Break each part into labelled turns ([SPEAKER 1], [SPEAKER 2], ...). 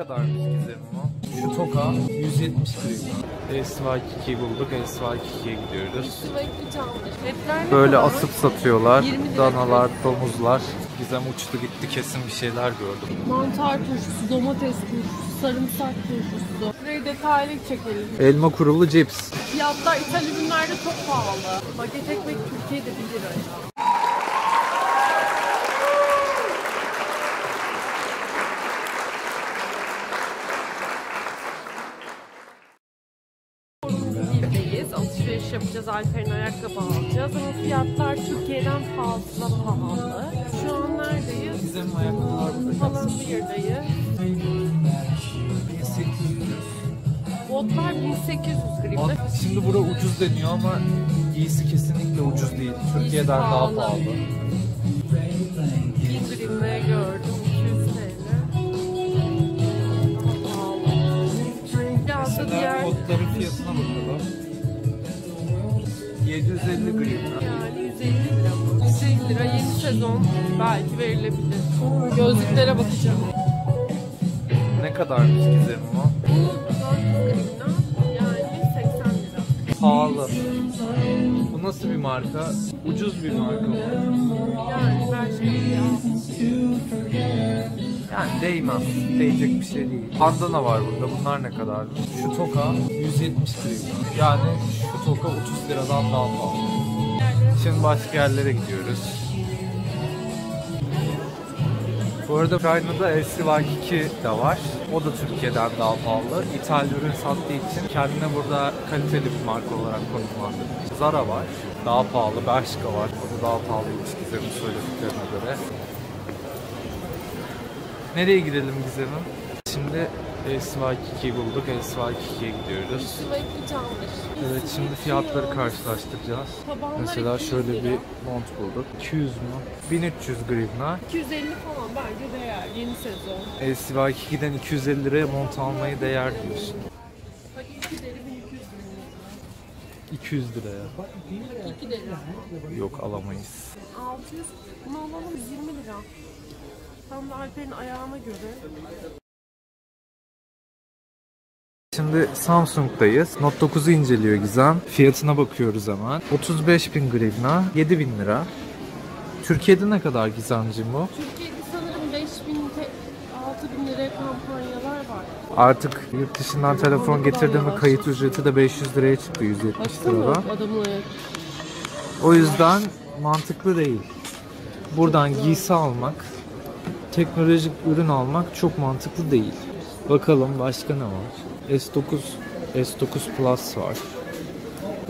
[SPEAKER 1] kadarmış gizemim o? Toka 170 grivna. SY2'yi bulduk. SY2'ye gidiyoruz.
[SPEAKER 2] Sürekli canlı. Etler ne
[SPEAKER 1] Böyle asıp satıyorlar.
[SPEAKER 2] 20 lira.
[SPEAKER 1] Danalar, domuzlar. Gizem uçtu gitti kesin bir şeyler gördüm.
[SPEAKER 2] Mantar turşusu, domates turşusu, sarımsak turşusu. Burayı detaylı çekelim.
[SPEAKER 1] Elma kurulu cips.
[SPEAKER 2] Fiyatlar ithal ürünlerde çok pahalı. Paket ekmek Türkiye'de 1 lira. Alışveriş yapacağız. Alper'in ayakkabı alacağız. Ama fiyatlar Türkiye'den fazla pahalı. Şu an neredeyiz?
[SPEAKER 1] Gizem'in ayakkabılar burada.
[SPEAKER 2] Falan birdayız.
[SPEAKER 1] 1800.
[SPEAKER 2] Botlar 1800 grivna.
[SPEAKER 1] Bak, Şimdi bura ucuz deniyor ama iyisi kesinlikle ucuz değil. Türkiye'den daha
[SPEAKER 2] pahalı. Sezon belki verilebilir. Gözlüklere bakacağım.
[SPEAKER 1] Ne kadarmış gizemim o?
[SPEAKER 2] Bu 400 grivna yani 80 lira.
[SPEAKER 1] Pahalı. Bu nasıl bir marka? Ucuz bir marka mı?
[SPEAKER 2] Yani her şey ya.
[SPEAKER 1] Yani değmez. Değecek bir şey değil. Bandana var burada. Bunlar ne kadar? Şu toka 170 grivna. Yani şu toka 30 liradan daha pahalı. Şimdi başka yerlere gidiyoruz. Bu arada Ukrayna'da LCY2 de var. O da Türkiye'den daha pahalı. İthal ürün sattığı için kendine burada kaliteli bir marka olarak konumlandırmış. Zara var. Daha pahalı. Bershka var. O da daha pahalıymış Gizem'in söylediklerine göre. Nereye gidelim Gizem'im? Şimdi SY2'yi bulduk. SY2'ye gidiyoruz.
[SPEAKER 2] Sürekli canlı.
[SPEAKER 1] Evet şimdi fiyatları karşılaştıracağız.
[SPEAKER 2] Tabanlar
[SPEAKER 1] Mesela
[SPEAKER 2] 200
[SPEAKER 1] şöyle
[SPEAKER 2] lira.
[SPEAKER 1] bir mont bulduk. 200 mü? 1300 grivna.
[SPEAKER 2] 250 falan bence değer. Yeni sezon.
[SPEAKER 1] LCY2'den 250 liraya mont almayı değer diyorsun.
[SPEAKER 2] Bak iki deri 1200 lira.
[SPEAKER 1] 200 liraya.
[SPEAKER 2] İki deri.
[SPEAKER 1] Yok alamayız.
[SPEAKER 2] 600. Bunu alalım 120 lira. Tam da Alper'in ayağına göre.
[SPEAKER 1] Şimdi Samsung'dayız. Note 9'u inceliyor Gizem. Fiyatına bakıyoruz hemen. 35 bin grivna, 7 bin lira. Türkiye'de ne kadar Gizemciğim bu?
[SPEAKER 2] Türkiye'de sanırım 5000 te- 6000 liraya kampanyalar var.
[SPEAKER 1] Artık yurt dışından telefon getirdim ve kayıt ücreti de 500 liraya çıktı 170
[SPEAKER 2] Baksana
[SPEAKER 1] liradan.
[SPEAKER 2] adamın ayak.
[SPEAKER 1] O yüzden mantıklı değil. Buradan giysi almak, teknolojik ürün almak çok mantıklı değil. Bakalım başka ne var? S9 S9 Plus var.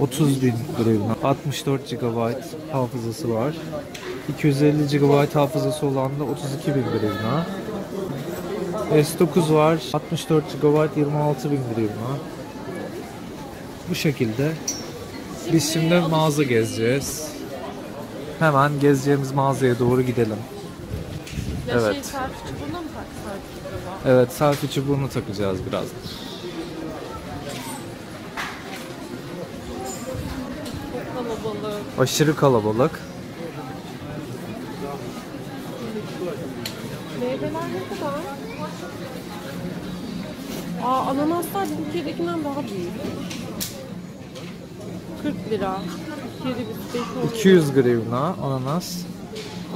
[SPEAKER 1] 30 bin grivna. 64 GB hafızası var. 250 GB hafızası olan da 32 bin grivna. S9 var. 64 GB 26 bin grivna. Bu şekilde. Biz şimdi mağaza gezeceğiz. Hemen gezeceğimiz mağazaya doğru gidelim.
[SPEAKER 2] Ya
[SPEAKER 1] Evet.
[SPEAKER 2] şey selfie çubuğuna mı taksak acaba?
[SPEAKER 1] Evet selfie çubuğunu takacağız biraz.
[SPEAKER 2] Çok kalabalık.
[SPEAKER 1] Aşırı kalabalık.
[SPEAKER 2] Meyveler ne kadar? Aa ananaslar Türkiye'dekinden daha büyük. 40 lira. Türkiye'de biz 5 oluyor.
[SPEAKER 1] 200 grivna ananas.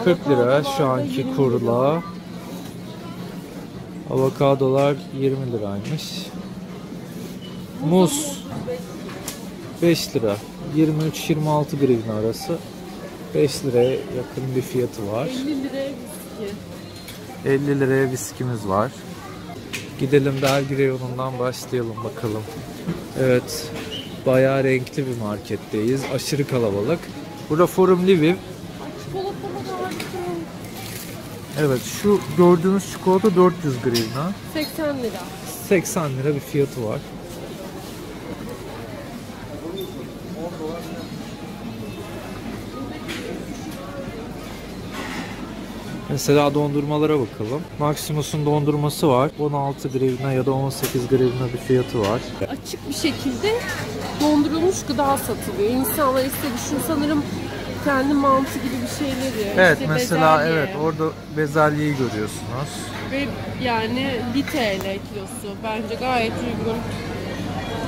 [SPEAKER 1] 40 lira şu anki kurla. Avokadolar 20 liraymış. Muz 5 lira. 23-26 grivna arası. 5 liraya yakın bir fiyatı var.
[SPEAKER 2] 50 liraya viski.
[SPEAKER 1] 50 liraya viskimiz var. Gidelim Belgire yolundan başlayalım bakalım. Evet. Bayağı renkli bir marketteyiz. Aşırı kalabalık. Burada Forum Lviv. Evet şu gördüğünüz çikolata 400 grivna.
[SPEAKER 2] 80 lira.
[SPEAKER 1] 80 lira bir fiyatı var. Mesela dondurmalara bakalım. Maximus'un dondurması var. 16 grivna ya da 18 grivna bir fiyatı var.
[SPEAKER 2] Açık bir şekilde dondurulmuş gıda satılıyor. İnsanlar istediği şu sanırım kendi mantı gibi bir şeyleri.
[SPEAKER 1] Evet
[SPEAKER 2] işte
[SPEAKER 1] mesela
[SPEAKER 2] bezelye,
[SPEAKER 1] evet orada bezelyeyi görüyorsunuz.
[SPEAKER 2] Ve yani 1 TL kilosu. Bence gayet uygun.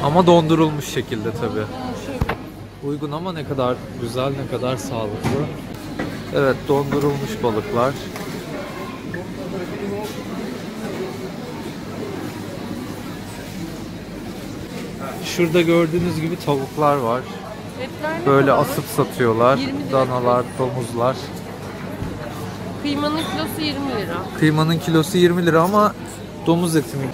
[SPEAKER 1] Ama dondurulmuş şekilde tabii. Uygun ama ne kadar güzel, ne kadar sağlıklı. Evet, dondurulmuş balıklar. Şurada gördüğünüz gibi tavuklar var. Böyle asıp satıyorlar.
[SPEAKER 2] 20 lira.
[SPEAKER 1] Danalar, domuzlar.
[SPEAKER 2] Kıymanın kilosu 20 lira.
[SPEAKER 1] Kıymanın kilosu 20 lira ama domuz eti mi?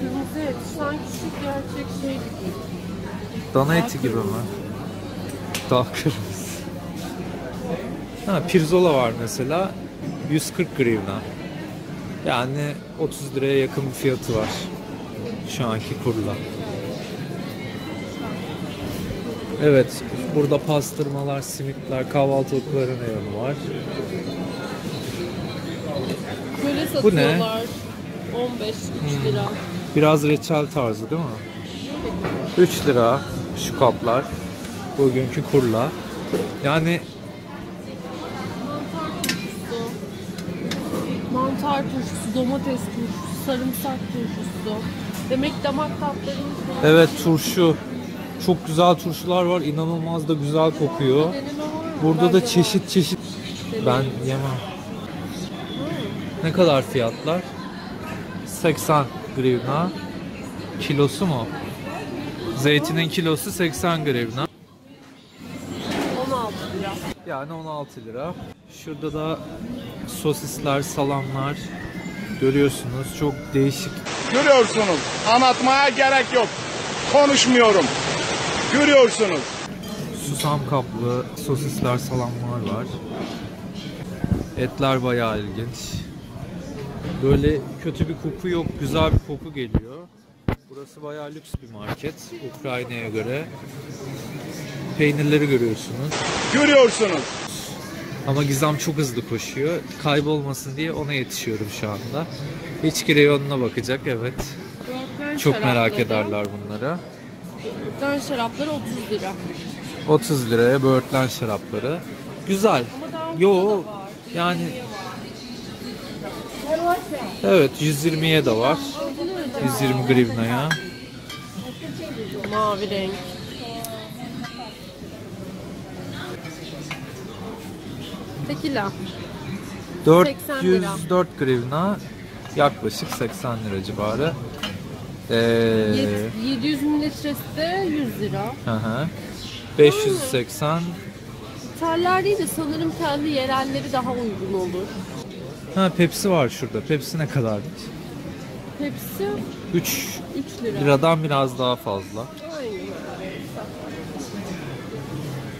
[SPEAKER 2] Kırmızı et sanki şu gerçek şey gibi.
[SPEAKER 1] Dana eti gibi mi? Daha kırmızı. Ha, pirzola var mesela. 140 grivna. Yani 30 liraya yakın bir fiyatı var. Şu anki kurla. Evet, burada pastırmalar, simitler, kahvaltılıkların yanı var.
[SPEAKER 2] Böyle
[SPEAKER 1] Bu ne?
[SPEAKER 2] satıyorlar. 15 3 lira.
[SPEAKER 1] Biraz reçel tarzı değil mi? 3 lira şu kaplar. Bugünkü kurla. Yani
[SPEAKER 2] Mantar turşusu. Domates turşusu, sarımsak turşusu. Demek damak tatlarımız var.
[SPEAKER 1] evet turşu. Çok güzel turşular var. İnanılmaz da güzel kokuyor. Burada da çeşit çeşit. Ben yemem. Ne kadar fiyatlar? 80 grivna. Kilosu mu? Zeytinin kilosu 80 grivna.
[SPEAKER 2] 16 lira.
[SPEAKER 1] Yani 16 lira. Şurada da sosisler, salamlar görüyorsunuz. Çok değişik.
[SPEAKER 3] Görüyorsunuz. Anlatmaya gerek yok. Konuşmuyorum. Görüyorsunuz.
[SPEAKER 1] Susam kaplı sosisler, salamlar var. Etler bayağı ilginç. Böyle kötü bir koku yok, güzel bir koku geliyor. Burası bayağı lüks bir market Ukrayna'ya göre. Peynirleri görüyorsunuz.
[SPEAKER 3] Görüyorsunuz.
[SPEAKER 1] Ama Gizem çok hızlı koşuyor. Kaybolmasın diye ona yetişiyorum şu anda. İçki reyonuna bakacak evet.
[SPEAKER 2] Böğürtlen
[SPEAKER 1] Çok merak ederler bunları.
[SPEAKER 2] Böğürtlen şarapları 30 lira.
[SPEAKER 1] 30 liraya böğürtlen şarapları. Güzel. Yo yani Evet 120'ye de var. 120 grivnaya.
[SPEAKER 2] Mavi renk. Tekila. 80 lira.
[SPEAKER 1] 404 grivna yaklaşık 80 lira civarı. Ee,
[SPEAKER 2] Yet- 700 mililitresi de 100 lira.
[SPEAKER 1] hı hı. 580
[SPEAKER 2] İthaller değil de sanırım kendi yerelleri daha uygun olur.
[SPEAKER 1] Ha Pepsi var şurada. Pepsi ne kadarmış?
[SPEAKER 2] Hepsi
[SPEAKER 1] 3
[SPEAKER 2] 3 lira.
[SPEAKER 1] liradan biraz daha fazla.
[SPEAKER 2] Aynen.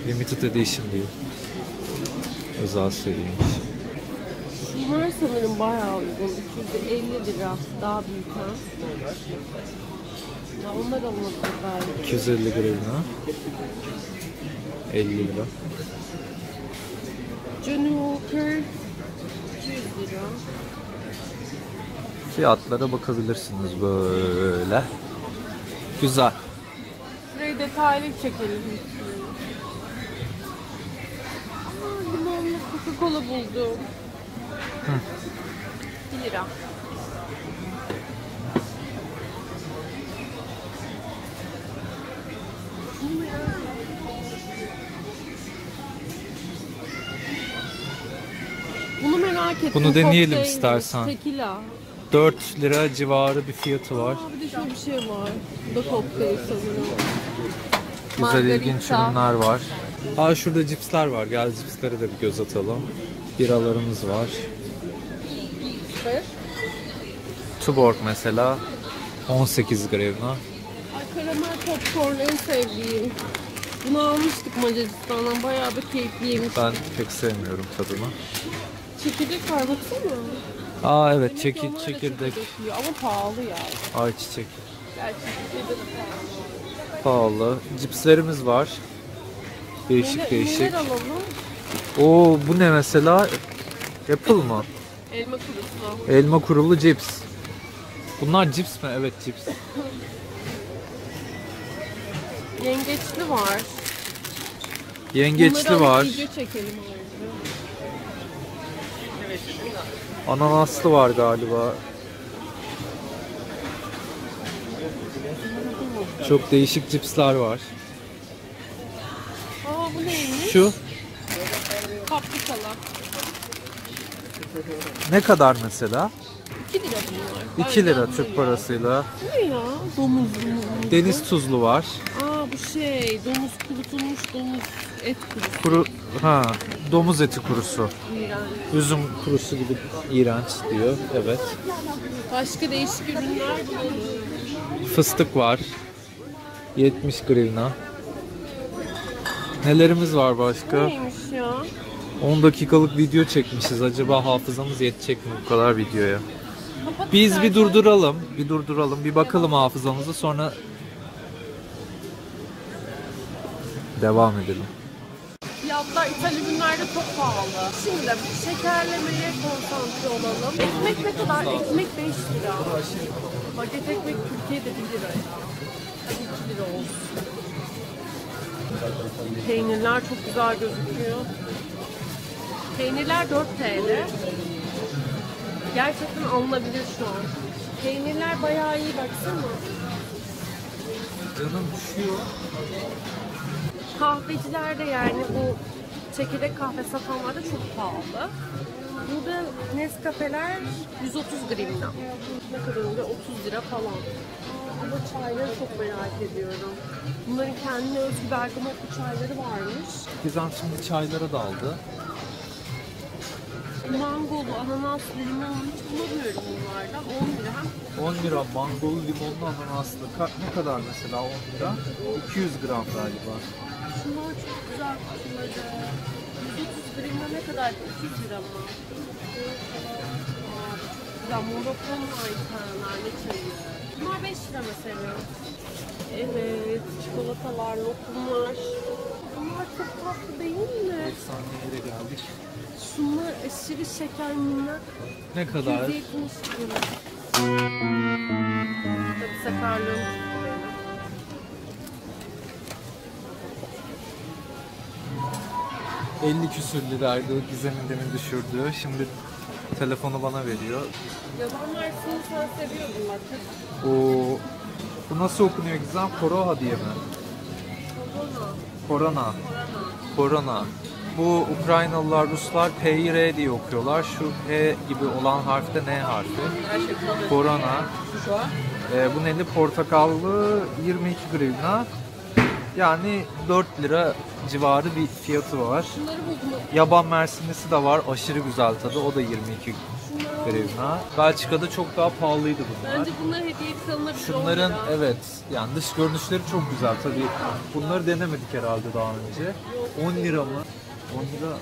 [SPEAKER 1] Limited edition değil. Özel seriymiş.
[SPEAKER 2] Bunlar sanırım bayağı uygun. 250 lira. Daha büyük ha. Ya onlar alınabilir belki.
[SPEAKER 1] 250 grivna. 50 lira.
[SPEAKER 2] Johnny Walker 200 lira.
[SPEAKER 1] Fiyatlara bakabilirsiniz böyle. Güzel.
[SPEAKER 2] Şurayı detaylı çekelim. Aa, limonlu Coca-Cola buldum. 1 lira. Bunu merak ettim.
[SPEAKER 1] Bunu deneyelim
[SPEAKER 2] Kokteylmiş,
[SPEAKER 1] istersen.
[SPEAKER 2] Tekila.
[SPEAKER 1] 4 lira civarı bir fiyatı var.
[SPEAKER 2] Aa, bir de şöyle bir şey var. Bu da kokteyl sanırım.
[SPEAKER 1] Güzel
[SPEAKER 2] Margarita.
[SPEAKER 1] ilginç ürünler var. Aa şurada cipsler var. Gel cipslere de bir göz atalım. Biralarımız var. Tuborg mesela 18 grivna.
[SPEAKER 2] Ay karamel popcorn en sevdiğim. Bunu almıştık Macaristan'dan. Bayağı da keyifli yemiştik.
[SPEAKER 1] Ben pek sevmiyorum tadını.
[SPEAKER 2] Çekirdek var baksana.
[SPEAKER 1] Aa evet
[SPEAKER 2] Demek ki
[SPEAKER 1] çekir,
[SPEAKER 2] onlar da
[SPEAKER 1] çekirdek.
[SPEAKER 2] Ama pahalı ya.
[SPEAKER 1] Ayçiçek.
[SPEAKER 2] Gerçi çekirdek
[SPEAKER 1] Pahalı. Cipslerimiz var. Değişik
[SPEAKER 2] Neler-
[SPEAKER 1] değişik.
[SPEAKER 2] Neler alalım?
[SPEAKER 1] Oo bu ne mesela? Apple mı?
[SPEAKER 2] Elma kurusu.
[SPEAKER 1] Elma kurulu cips. Bunlar cips mi? Evet cips.
[SPEAKER 2] Yengeçli var.
[SPEAKER 1] Yengeçli
[SPEAKER 2] Bunları
[SPEAKER 1] var.
[SPEAKER 2] Video çekelim ayrıca.
[SPEAKER 1] Ananaslı var galiba. Çok değişik cipsler var.
[SPEAKER 2] Aa bu neymiş?
[SPEAKER 1] Şu
[SPEAKER 2] Paprikalı.
[SPEAKER 1] ne kadar mesela?
[SPEAKER 2] 2 lira bunlar.
[SPEAKER 1] 2 lira Türk parasıyla.
[SPEAKER 2] Bu ne ya? Domuzlu mu?
[SPEAKER 1] Deniz tuzlu var.
[SPEAKER 2] Aa bu şey domuz kurutulmuş domuz et kurusu.
[SPEAKER 1] Kuru ha domuz eti kurusu.
[SPEAKER 2] İğrenç.
[SPEAKER 1] Üzüm kurusu gibi iğrenç diyor. Evet.
[SPEAKER 2] Başka değişik ürünler.
[SPEAKER 1] Fıstık var. 70 grivna. Nelerimiz var başka?
[SPEAKER 2] Neymiş ya?
[SPEAKER 1] 10 dakikalık video çekmişiz. Acaba hafızamız yetecek mi bu kadar videoya? Biz bir durduralım. Bir durduralım. Bir bakalım hafızamıza sonra devam edelim.
[SPEAKER 2] Fiyatlar ithal ürünlerde çok pahalı. Şimdi şekerlemeye konsantre olalım. Ekmek ne kadar? Ekmek 5 lira. Paket ekmek Türkiye'de 1 lira. Hadi 2 lira olsun. Peynirler çok güzel gözüküyor. Peynirler 4 TL. Gerçekten alınabilir şu an. Peynirler bayağı iyi baksana.
[SPEAKER 1] Canım düşüyor.
[SPEAKER 2] Kahvecilerde yani bu çekirdek kahve satanlarda çok pahalı. Burada Nescafe'ler 130 grivna. Ne kadar oluyor? 30 lira falan. Burada çayları çok merak ediyorum. Bunların kendine özgü bergamotlu çayları varmış.
[SPEAKER 1] Gizem şimdi çaylara daldı.
[SPEAKER 2] Mangolu, ananaslı, limonlu hiç bulamıyorum bunlardan. 10 lira hem
[SPEAKER 1] 10 lira mangolu limonlu ananaslı. Ka- ne kadar mesela 10 lira? 200 gram galiba.
[SPEAKER 2] Şunlar çok güzel kutuları. 130 grivna ne kadar? 200 lira mı? Aa, çok güzel. Morokon var insanlar ne çayı. Bunlar 5 lira mesela. Evet, çikolatalar, lokumlar. Bunlar çok tatlı değil mi?
[SPEAKER 1] Efsane yere geldik.
[SPEAKER 2] Şunlar aşırı şeker minnak.
[SPEAKER 1] Ne kadar?
[SPEAKER 2] 170 lira. Tabii sakarlığım
[SPEAKER 1] 50 küsür liraydı Gizem'in demin düşürdüğü. Şimdi telefonu bana veriyor.
[SPEAKER 2] Yaban mersini sen seviyordun bak.
[SPEAKER 1] O bu nasıl okunuyor Gizem? Koroha diye mi? Korona. Korona. Bu Ukraynalılar, Ruslar P'yi R diye okuyorlar. Şu P gibi olan harf de N harfi. Korona. Ee, bu neli portakallı 22 grivna. Yani 4 lira civarı bir fiyatı var. Yaban mersinlisi de var. Aşırı güzel tadı. O da 22 grivna. Belçika'da çok daha pahalıydı bunlar.
[SPEAKER 2] Bence bunlar hediye kalınabilir.
[SPEAKER 1] Şunların
[SPEAKER 2] 10 lira.
[SPEAKER 1] evet yani dış görünüşleri çok güzel tabii. Bunları denemedik herhalde daha önce. 10 lira mı? 10 lira.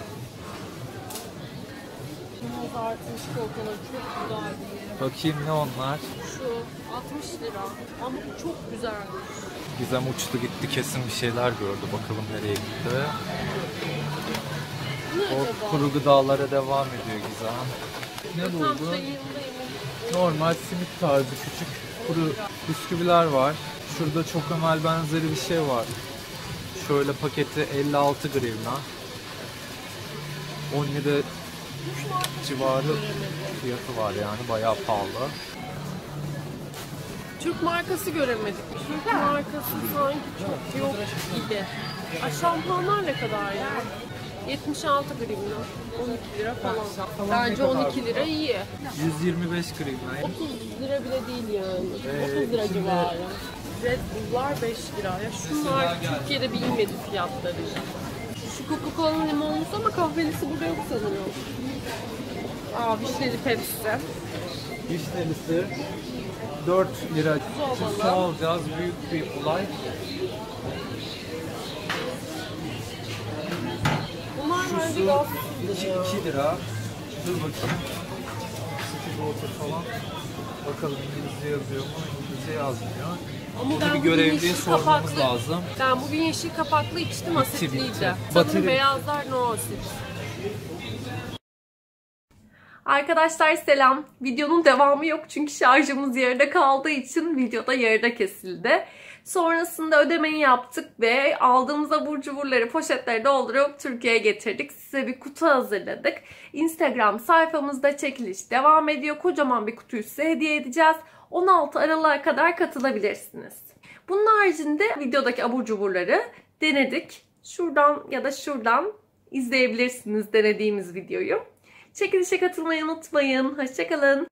[SPEAKER 2] Bunlar artık çikolataları çok güzel.
[SPEAKER 1] Bakayım ne onlar?
[SPEAKER 2] Şu 60 lira. Ama bu çok güzelmiş.
[SPEAKER 1] Gizem uçtu gitti kesin bir şeyler gördü. Bakalım nereye gitti.
[SPEAKER 2] Ne
[SPEAKER 1] O
[SPEAKER 2] acaba?
[SPEAKER 1] kuru gıdalara devam ediyor Gizem. Ne buldu? Normal simit tarzı küçük kuru bisküviler var. Şurada çok ömel benzeri bir şey var. Şöyle paketi 56 grivna. 10 lira civarı fiyatı var yani bayağı pahalı.
[SPEAKER 2] Türk markası göremedik. Türk markası sanki çok yok gibi. Ay şampuanlar ne kadar ya? 76 grivna. 12 lira falan. Bence 12 lira iyi.
[SPEAKER 1] 125 grivna.
[SPEAKER 2] 30 lira bile değil yani.
[SPEAKER 1] Ee,
[SPEAKER 2] 30 lira civarı. Red Bull'lar 5 lira. Ya şunlar Türkiye'de bilinmedi fiyatları. Şu Coca-Cola'nın limonlusu ama kahvelisi burada yok sanırım. Aa vişneli Pepsi.
[SPEAKER 1] Vişnelisi 4 lira
[SPEAKER 2] Su
[SPEAKER 1] alacağız. Büyük bir olay.
[SPEAKER 2] Bunlar
[SPEAKER 1] Şu su
[SPEAKER 2] gazsızdır
[SPEAKER 1] 2,
[SPEAKER 2] ya.
[SPEAKER 1] 2 lira. Dur bakayım. City water falan. Bakalım İngilizce yazıyor mu? İngilizce yazmıyor.
[SPEAKER 2] Ama
[SPEAKER 1] Bunu
[SPEAKER 2] ben
[SPEAKER 1] bir görevliye sormamız
[SPEAKER 2] kapaklı-
[SPEAKER 1] lazım.
[SPEAKER 2] Ben bugün yeşil kapaklı içtim asitliydi. Sanırım beyazlar no asit. Arkadaşlar selam. Videonun devamı yok çünkü şarjımız yarıda kaldığı için videoda yarıda kesildi. Sonrasında ödemeyi yaptık ve aldığımız abur cuburları poşetlere doldurup Türkiye'ye getirdik. Size bir kutu hazırladık. Instagram sayfamızda çekiliş devam ediyor. Kocaman bir kutuyu size hediye edeceğiz. 16 Aralık'a kadar katılabilirsiniz. Bunun haricinde videodaki abur cuburları denedik. Şuradan ya da şuradan izleyebilirsiniz denediğimiz videoyu. Çekilişe katılmayı unutmayın. Hoşçakalın.